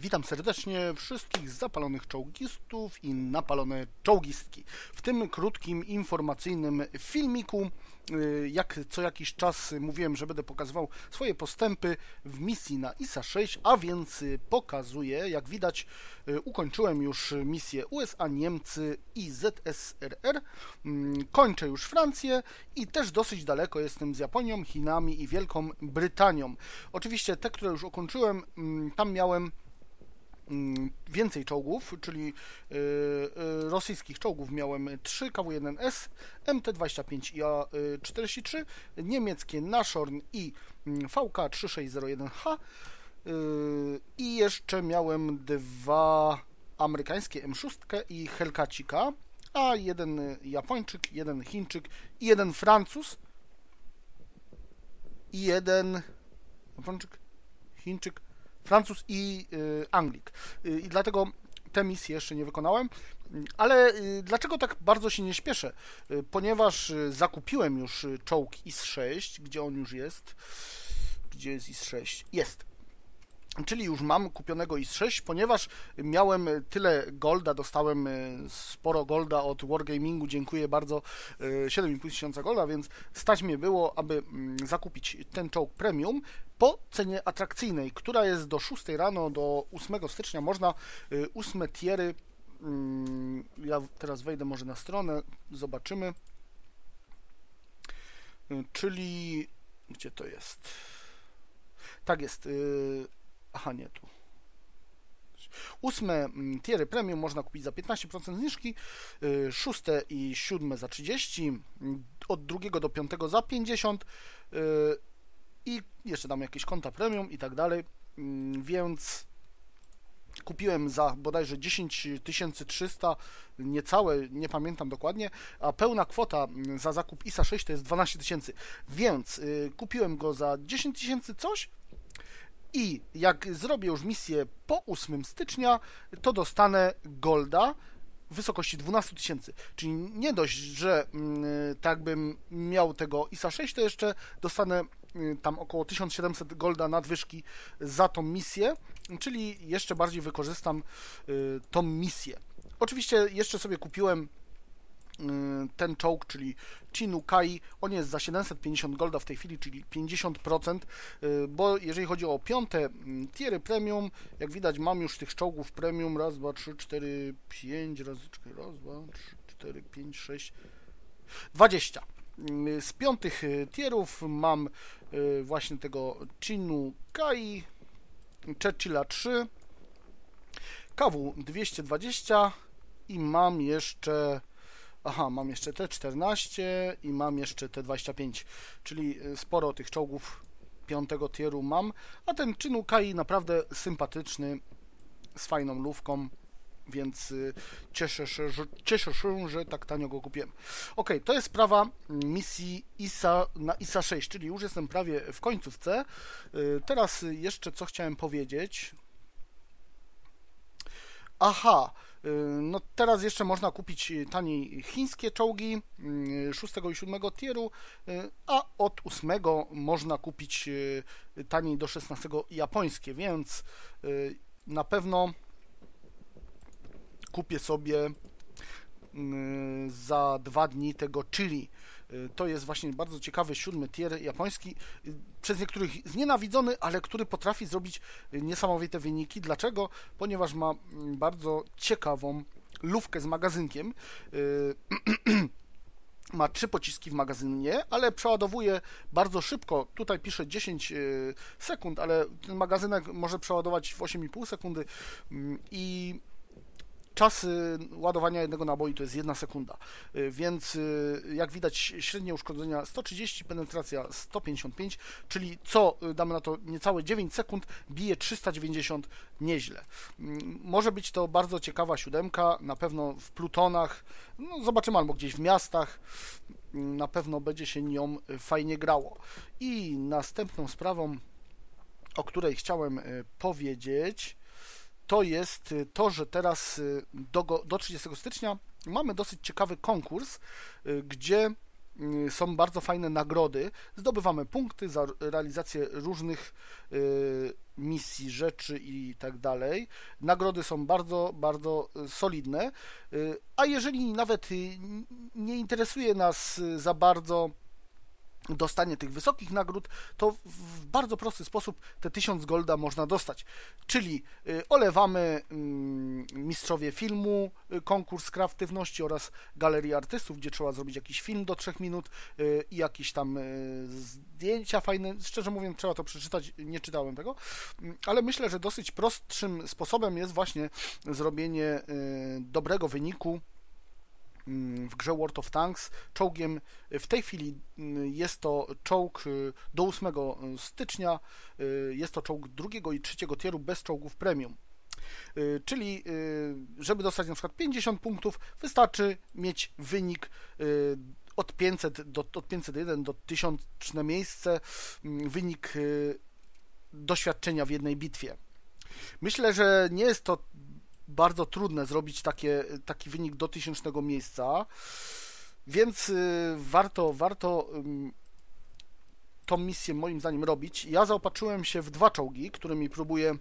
Witam serdecznie wszystkich zapalonych czołgistów i napalone czołgistki. W tym krótkim, informacyjnym filmiku, y, jak co jakiś czas mówiłem, że będę pokazywał swoje postępy w misji na ISA 6, a więc pokazuję, jak widać, y, ukończyłem już misję USA, Niemcy i ZSRR. Mm, kończę już Francję i też dosyć daleko jestem z Japonią, Chinami i Wielką Brytanią. Oczywiście te, które już ukończyłem, mm, tam miałem więcej czołgów, czyli y, y, rosyjskich czołgów. Miałem 3 KW-1S, MT-25 i A-43, niemieckie Nashorn i mm, VK-3601H y, i jeszcze miałem dwa amerykańskie M6 i Hellcatica, a jeden Japończyk, jeden Chińczyk i jeden Francuz i jeden Japończyk, Chińczyk, Francuz i y, Anglik. Y, I dlatego tę misję jeszcze nie wykonałem. Ale y, dlaczego tak bardzo się nie śpieszę? Ponieważ zakupiłem już czołg IS-6, gdzie on już jest. Gdzie jest IS-6? Jest czyli już mam kupionego IS-6, ponieważ miałem tyle golda, dostałem sporo golda od Wargamingu, dziękuję bardzo, 7,5 e, tysiąca golda, więc stać mnie było, aby mm, zakupić ten czołg premium po cenie atrakcyjnej, która jest do 6 rano, do 8 stycznia, można 8 e, tiery, mm, ja teraz wejdę może na stronę, zobaczymy, czyli gdzie to jest? Tak jest, Aha, nie tu. Ósme mm, tiery premium można kupić za 15% zniżki, y, szóste i siódme za 30, mm, od drugiego do piątego za 50 y, i jeszcze tam jakieś konta premium i tak dalej, mm, więc kupiłem za bodajże 10 300, niecałe, nie pamiętam dokładnie, a pełna kwota za zakup ISA 6 to jest 12 tysięcy, więc y, kupiłem go za 10 tysięcy coś, i jak zrobię już misję po 8 stycznia, to dostanę golda w wysokości 12 tysięcy. Czyli nie dość, że mm, tak bym miał tego ISA 6, to jeszcze dostanę tam około 1700 golda nadwyżki za tą misję, czyli jeszcze bardziej wykorzystam y, tą misję. Oczywiście jeszcze sobie kupiłem Y, ten czołg, czyli Kai, on jest za 750 golda w tej chwili, czyli 50%, y, bo jeżeli chodzi o piąte mm, tiery premium, jak widać mam już tych czołgów premium, raz, dwa, trzy, cztery, pięć, raz, czekaj, raz, dwa, trzy, cztery, pięć, sześć, 20. Y, z piątych tierów mam właśnie tego Kai, Churchilla 3, KW 220 i mam jeszcze Aha, mam jeszcze T14 i mam jeszcze T25, czyli y, sporo tych czołgów piątego tieru mam, a ten Kai naprawdę sympatyczny, z fajną lówką, więc y, cieszę się, że, cieszę się, że tak tanio go kupiłem. Ok, to jest sprawa misji ISA na ISA 6, czyli już jestem prawie w końcówce. Y, teraz jeszcze co chciałem powiedzieć. Aha, y, no teraz jeszcze można kupić taniej chińskie czołgi 6 y, i 7 tieru, a od 8 można kupić taniej do 16 japońskie, więc na pewno kupię sobie za dwa dni tego chili Y, to jest właśnie bardzo ciekawy siódmy tier japoński, y, przez niektórych znienawidzony, ale który potrafi zrobić y, niesamowite wyniki. Dlaczego? Ponieważ ma mm, bardzo ciekawą lufkę z magazynkiem. ma trzy pociski w magazynie, ale przeładowuje bardzo szybko. Tutaj pisze 10 sekund, ale ten magazynek może przeładować w 8,5 sekundy mm, i czas ładowania jednego naboju to jest jedna sekunda, y, więc y, jak widać średnie uszkodzenia 130, penetracja 155, czyli co y, damy na to niecałe 9 sekund, bije 390 nieźle. Mm, może być to bardzo ciekawa siódemka, na pewno w plutonach, no zobaczymy albo gdzieś w miastach, mm, na pewno będzie się nią fajnie grało. I następną sprawą, o której chciałem powiedzieć, to jest y, to, że teraz y, do, do 30 stycznia mamy dosyć ciekawy konkurs, y, gdzie są bardzo fajne nagrody. Zdobywamy punkty za realizację różnych misji, rzeczy i tak dalej. Nagrody są bardzo, bardzo solidne. A jeżeli nawet nie interesuje nas za bardzo dostanie tych wysokich nagród, to w bardzo prosty sposób te 1000 golda można dostać. Czyli y, olewamy mm, mistrzowie filmu, y, konkurs kreatywności oraz galerii artystów, gdzie trzeba zrobić jakiś film do 3 minut y, i jakieś tam zdjęcia fajne. Szczerze mówiąc, trzeba to przeczytać, nie czytałem tego, mm, ale myślę, że dosyć prostszym sposobem jest właśnie zrobienie dobrego wyniku w grze World of Tanks. Czołgiem w tej chwili mm, jest to czołg y, do 8 stycznia, y, jest to czołg drugiego i trzeciego tieru bez czołgów premium. Y, czyli, żeby dostać na przykład 50 punktów, wystarczy mieć wynik od 500 do, od 501 do 1000 miejsce, mm, wynik doświadczenia w jednej bitwie. Myślę, że nie jest to bardzo trudne zrobić takie, taki wynik do tysięcznego miejsca, więc y, warto, warto tą misję moim zdaniem robić. Ja zaopatrzyłem się w dwa czołgi, którymi próbuję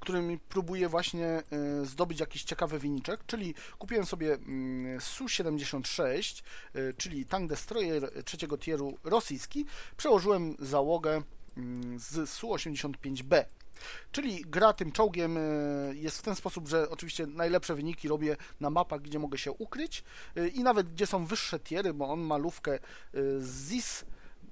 którymi próbuję właśnie y, zdobyć jakiś ciekawy wyniczek, czyli kupiłem sobie mm, Su-76, y, czyli tank destroyer trzeciego tieru rosyjski, przełożyłem załogę z Su-85B. Czyli gra tym czołgiem e, jest w ten sposób, że oczywiście najlepsze wyniki robię na mapach, gdzie mogę się ukryć e, i nawet gdzie są wyższe tiery, bo on ma lówkę e, ZIS,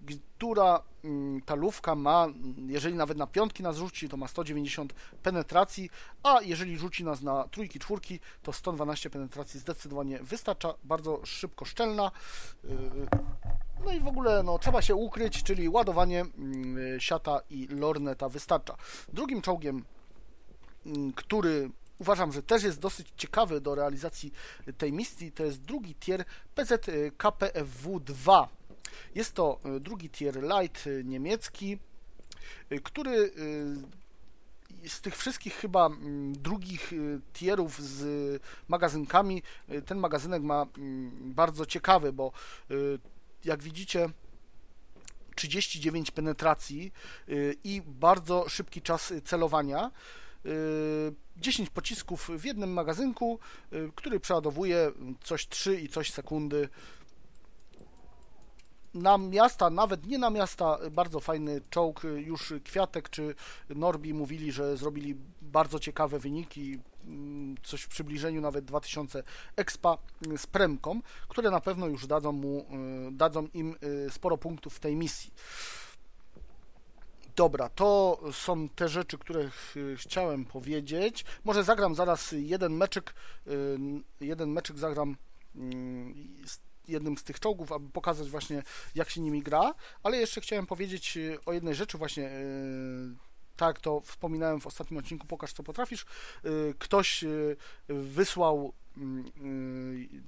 która mm, ta lówka ma, jeżeli nawet na piątki nas rzuci, to ma 190 penetracji, a jeżeli rzuci nas na trójki, czwórki, to 112 penetracji zdecydowanie wystarcza, bardzo szybko szczelna. No i w ogóle no, trzeba się ukryć, czyli ładowanie mm, siata i lorneta wystarcza. Drugim czołgiem, mm, który uważam, że też jest dosyć ciekawy do realizacji tej misji, to jest drugi tier PZ KPFW-2. Jest to y, drugi tier light y, niemiecki, y, który z tych wszystkich chyba mm, drugich tierów z magazynkami, ten magazynek ma bardzo ciekawy, bo jak widzicie 39 penetracji i bardzo szybki czas celowania. 10 y, pocisków w jednym magazynku, który przeładowuje coś 3 i coś sekundy na miasta, nawet nie na miasta, bardzo fajny czołg. Już Kwiatek czy Norbi mówili, że zrobili bardzo ciekawe wyniki, mm, coś w przybliżeniu nawet 2000 expa z premką, które na pewno już dadzą, mu, y, dadzą im y, sporo punktów w tej misji. Dobra, to są te rzeczy, które chciałem powiedzieć. Może zagram zaraz jeden meczek, y, jeden meczek zagram mm, jednym z tych czołgów, aby pokazać właśnie jak się nimi gra, ale jeszcze chciałem powiedzieć y, o jednej rzeczy właśnie y, tak to wspominałem w ostatnim odcinku Pokaż co potrafisz. Y, ktoś wysłał mm,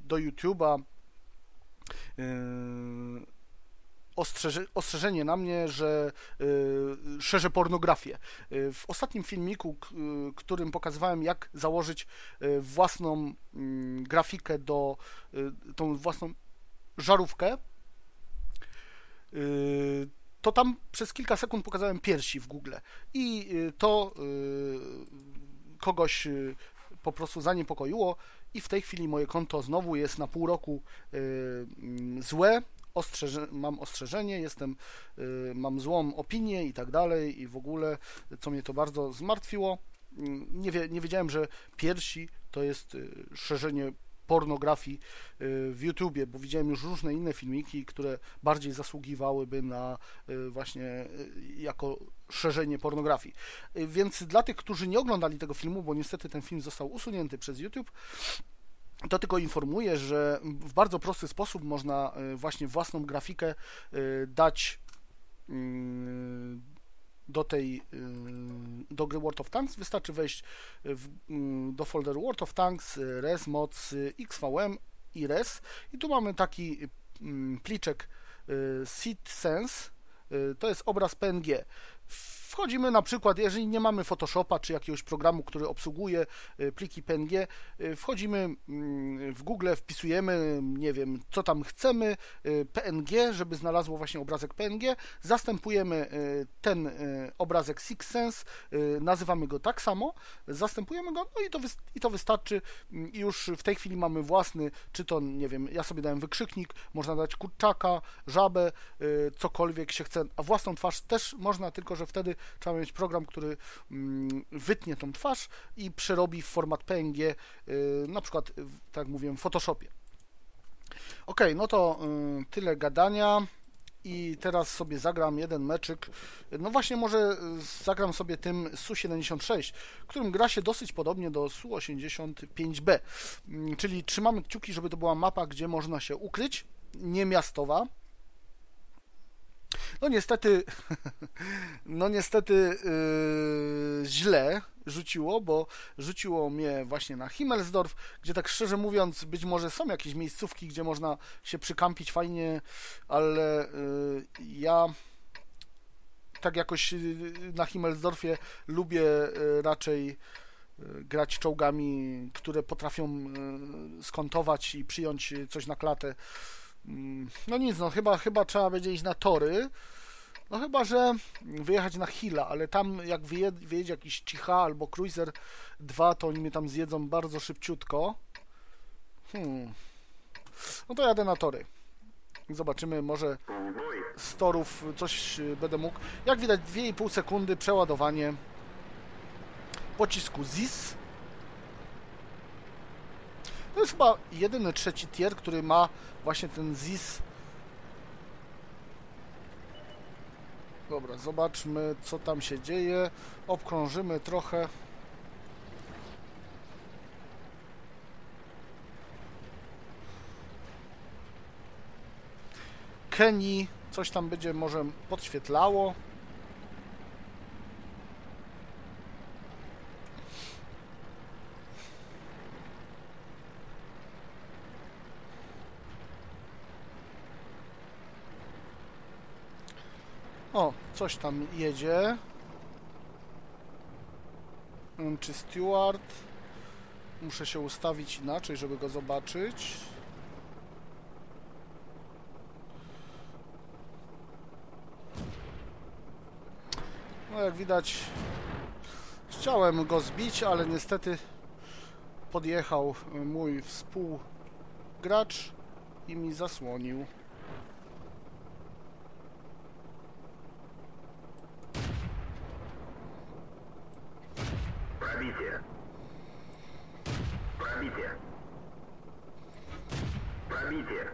do YouTube'a ostrzeże, ostrzeżenie na mnie, że y, szerzę pornografię. Y, w ostatnim filmiku, y, którym pokazywałem, jak założyć y, własną mm, grafikę do tą własną żarówkę, to tam przez kilka sekund pokazałem piersi w Google. I to kogoś po prostu zaniepokoiło. I w tej chwili moje konto znowu jest na pół roku złe, ostrzeże, mam ostrzeżenie, jestem, y, mam złą opinię i tak dalej. I w ogóle, co mnie to bardzo zmartwiło. Nie, wie, nie wiedziałem, że piersi to jest y, szerzenie pornografii y, w YouTubie, bo widziałem już różne inne filmiki, które bardziej zasługiwałyby na właśnie jako szerzenie pornografii. Więc dla tych, którzy nie oglądali tego filmu, bo niestety ten film został usunięty przez YouTube, to tylko informuję, że w bardzo prosty sposób można właśnie własną grafikę dać do tej do gry World of Tanks. Wystarczy wejść w, do folderu World of Tanks, res, moc, xvm i res. I tu mamy taki pliczek seed sense. To jest obraz PNG wchodzimy na przykład, jeżeli nie mamy Photoshopa czy jakiegoś programu, który obsługuje pliki PNG, wchodzimy mm, w Google, wpisujemy, nie wiem, co tam chcemy, PNG, żeby znalazło właśnie obrazek PNG, zastępujemy ten obrazek Six Sense, nazywamy go tak samo, zastępujemy go, no i to, i to wystarczy. I już w tej chwili mamy własny, czy to, nie wiem, ja sobie dałem wykrzyknik, można dać kurczaka, żabę, cokolwiek się chce, a własną twarz też można, tylko że wtedy trzeba mieć program, który mm, wytnie tą twarz i przerobi w format PNG, na przykład, tak jak mówiłem, w Photoshopie. Ok, no to tyle gadania i teraz sobie zagram jeden meczyk. No właśnie może zagram sobie tym Su-76, którym gra się dosyć podobnie do Su-85B, mm, czyli trzymamy kciuki, żeby to była mapa, gdzie można się ukryć, nie miastowa. No niestety, no niestety yy, źle rzuciło, bo rzuciło mnie właśnie na Himmelsdorf, gdzie tak szczerze mówiąc, być może są jakieś miejscówki, gdzie można się przykampić fajnie, ale yy, ja tak jakoś yy, na Himmelsdorfie lubię yy, raczej yy, grać czołgami, które potrafią skontować i przyjąć coś na klatę no nic, no chyba, chyba trzeba będzie iść na tory. No chyba, że wyjechać na Hilla, ale tam jak wyjedzie, jakiś Cicha albo Cruiser 2, to oni mnie tam zjedzą bardzo szybciutko. Hmm. No to jadę na tory. Zobaczymy, może z torów coś będę mógł. Jak widać 2,5 sekundy przeładowanie pocisku ZIS. To jest chyba jedyny trzeci tier, który ma właśnie ten ZIS. Dobra, zobaczmy co tam się dzieje. Obkrążymy trochę. Kenii coś tam będzie może podświetlało. O, coś tam jedzie. Czy Stewart? Muszę się ustawić inaczej, żeby go zobaczyć. No jak widać chciałem go zbić, ale niestety podjechał mój współgracz i mi zasłonił.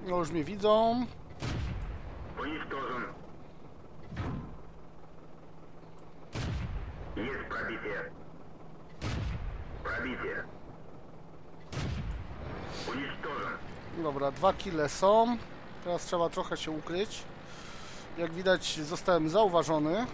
No już mnie widzą. Jest probicie. Probicie. Dobra, dwa kile są. Teraz trzeba trochę się ukryć. Jak widać zostałem zauważony.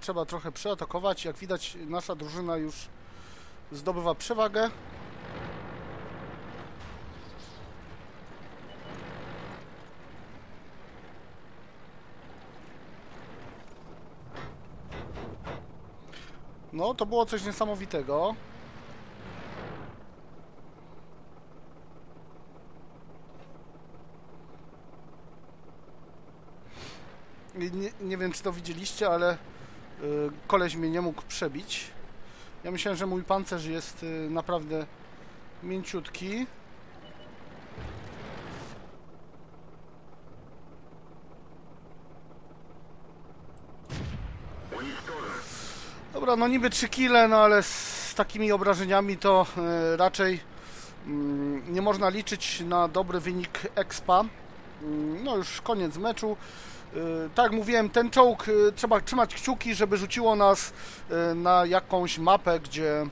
Trzeba trochę przeatakować. Jak widać, nasza drużyna już zdobywa przewagę. No, to było coś niesamowitego. Nie, nie wiem, czy to widzieliście, ale koleś mnie nie mógł przebić. Ja myślałem, że mój pancerz jest y, naprawdę mięciutki. Dobra, no niby 3 kile, no ale z takimi obrażeniami to y, raczej mm, nie można liczyć na dobry wynik expa. Mm, no już koniec meczu. Y, tak mówiłem, ten czołg y, trzeba trzymać kciuki, żeby rzuciło nas y, na jakąś mapę, gdzie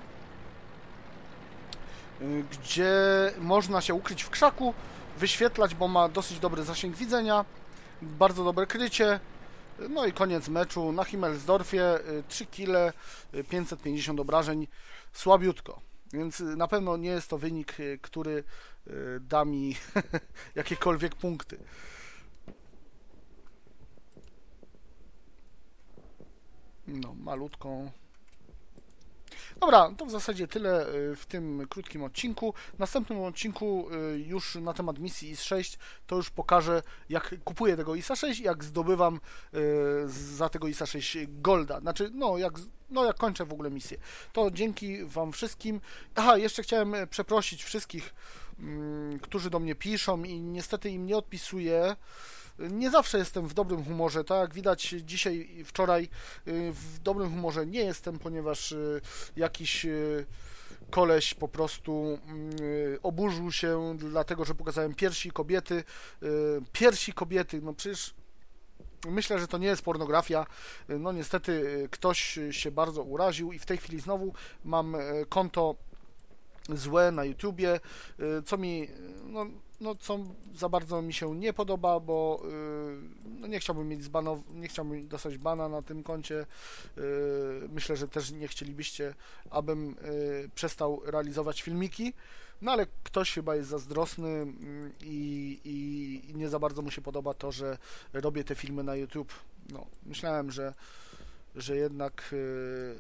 gdzie można się ukryć w krzaku, wyświetlać, bo ma dosyć dobry zasięg widzenia, bardzo dobre krycie. No i koniec meczu na Himmelsdorfie 3 kg 550 obrażeń słabiutko. Więc na pewno nie jest to wynik, który da mi jakiekolwiek punkty. No, malutką. Dobra, to w zasadzie tyle y, w tym krótkim odcinku. W następnym odcinku y, już na temat misji IS-6 to już pokażę, jak kupuję tego ISA-6 jak zdobywam y, za tego ISA-6 Golda. Znaczy, no jak, no jak kończę w ogóle misję. To dzięki Wam wszystkim. Aha, jeszcze chciałem przeprosić wszystkich, mm, którzy do mnie piszą i niestety im nie odpisuję nie zawsze jestem w dobrym humorze, tak jak widać dzisiaj i wczoraj y, w dobrym humorze nie jestem, ponieważ y, jakiś y, koleś po prostu oburzył się dlatego, że pokazałem piersi kobiety, piersi kobiety, no przecież Myślę, że to nie jest pornografia. No niestety ktoś się bardzo uraził i w tej chwili znowu mam konto złe na YouTubie, co mi no, no, co za bardzo mi się nie podoba, bo yy, no, nie chciałbym mieć zbanow, nie chciałbym dostać bana na tym koncie. Yy, myślę, że też nie chcielibyście, abym yy, przestał realizować filmiki. No ale ktoś chyba jest zazdrosny mm, i, i, i, nie za bardzo mu się podoba to, że robię te filmy na YouTube. No, myślałem, że, że jednak yy,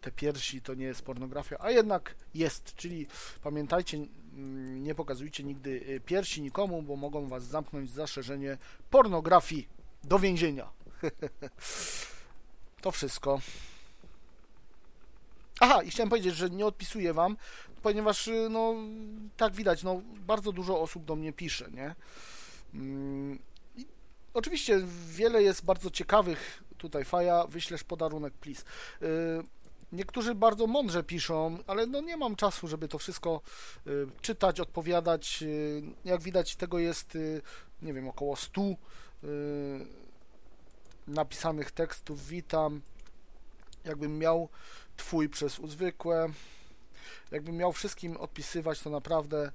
te piersi to nie jest pornografia, a jednak jest. Czyli pamiętajcie, nie pokazujcie nigdy y, piersi nikomu, bo mogą was zamknąć za szerzenie pornografii do więzienia. to wszystko. Aha, i chciałem powiedzieć, że nie odpisuję wam, ponieważ, y, no, tak widać, no, bardzo dużo osób do mnie pisze, nie? Mm, oczywiście wiele jest bardzo ciekawych tutaj faja, wyślesz podarunek, please. Y, Niektórzy bardzo mądrze piszą, ale no nie mam czasu, żeby to wszystko y, czytać, odpowiadać. Y, jak widać, tego jest, y, nie wiem, około 100 y, napisanych tekstów. Witam. Jakbym miał Twój przez uzwykłe. Jakbym miał wszystkim odpisywać, to naprawdę.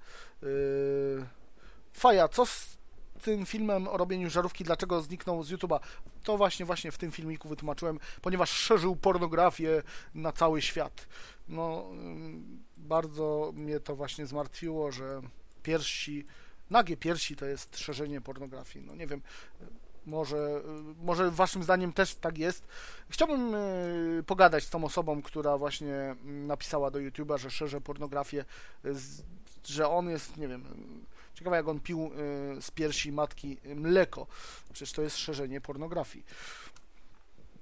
Faja, co z tym filmem o robieniu żarówki, dlaczego zniknął z YouTube'a, to właśnie właśnie w tym filmiku wytłumaczyłem, ponieważ szerzył pornografię na cały świat. No, mm, bardzo mnie to właśnie zmartwiło, że piersi, nagie piersi to jest szerzenie pornografii. No nie wiem, może, może waszym zdaniem też tak jest. Chciałbym y, pogadać z tą osobą, która właśnie mm, napisała do YouTube'a, że szerze pornografię, że on jest, nie wiem, Ciekawe, jak on pił y, z piersi matki mleko. Przecież to jest szerzenie pornografii.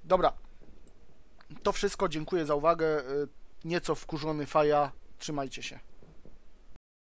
Dobra. To wszystko. Dziękuję za uwagę. Y, nieco wkurzony Faja. Trzymajcie się.